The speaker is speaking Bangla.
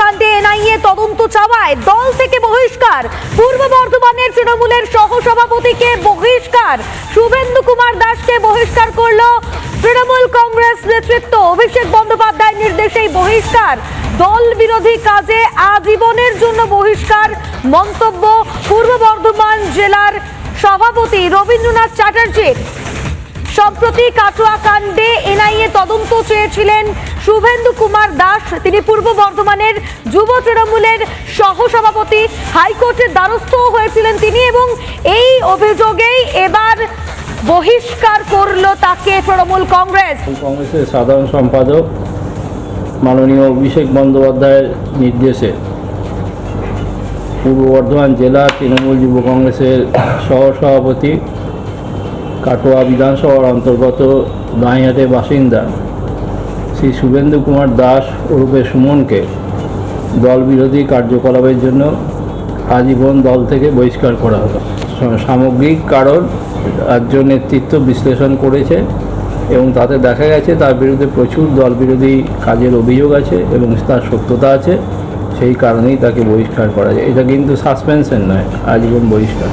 কাণ্ডে এনআইএ তদন্ত চাওয়ায় দল থেকে বহিষ্কার। পূর্ব বর্ধমানের তৃণমূলের সহসভাপতিকে বহিষ্কার। শুভেন্দু কুমার দাসকে বহিষ্কার করল তৃণমূল কংগ্রেস নেতৃত্ব। অভিষেক বন্দ্যোপাধ্যায়ের নির্দেশেই বহিষ্কার। দল বিরোধী কাজে আজীবনের জন্য বহিষ্কার মন্তব্য পূর্ব বর্ধমান জেলার সভাপতি রবীন্দ্রনাথ চ্যাটার্জির। সম্প্রতি কাটোয়া কাণ্ডে এনআইএ তদন্ত চেয়েছিলেন শুভেন্দু কুমার দাস, তিনি পূর্ব বর্ধমানের যুব তৃণমূলের সহসভাপতি, হাইকোর্টের দ্বারস্থ হয়েছিলেন তিনি এবং এই অভিযোগেই এবার বহিষ্কার করল তাকে তৃণমূল কংগ্রেস। কংগ্রেসের সাধারণ সম্পাদক মাননীয় অভিষেক বন্দ্যোপাধ্যায়ের নির্দেশে পূর্ব বর্ধমান জেলা তৃণমূল যুব কংগ্রেসের সহসভাপতি কাটোয়া বিধানসভার অন্তর্গত গাঁইহাটের বাসিন্দা শ্রী শুভেন্দু কুমার দাস ওরূপে সুমনকে দল বিরোধী কার্যকলাপের জন্য আজীবন দল থেকে বহিষ্কার করা হলো। সামগ্রিক কারণ রাজ্য নেতৃত্ব বিশ্লেষণ করেছে এবং তাতে দেখা গেছে তার বিরুদ্ধে প্রচুর দল বিরোধী কাজের অভিযোগ আছে এবং তার সত্যতা আছে। সেই কারণেই তাকে বহিষ্কার করা যায়। এটা কিন্তু সাসপেনশন নয়, আজীবন বহিষ্কার।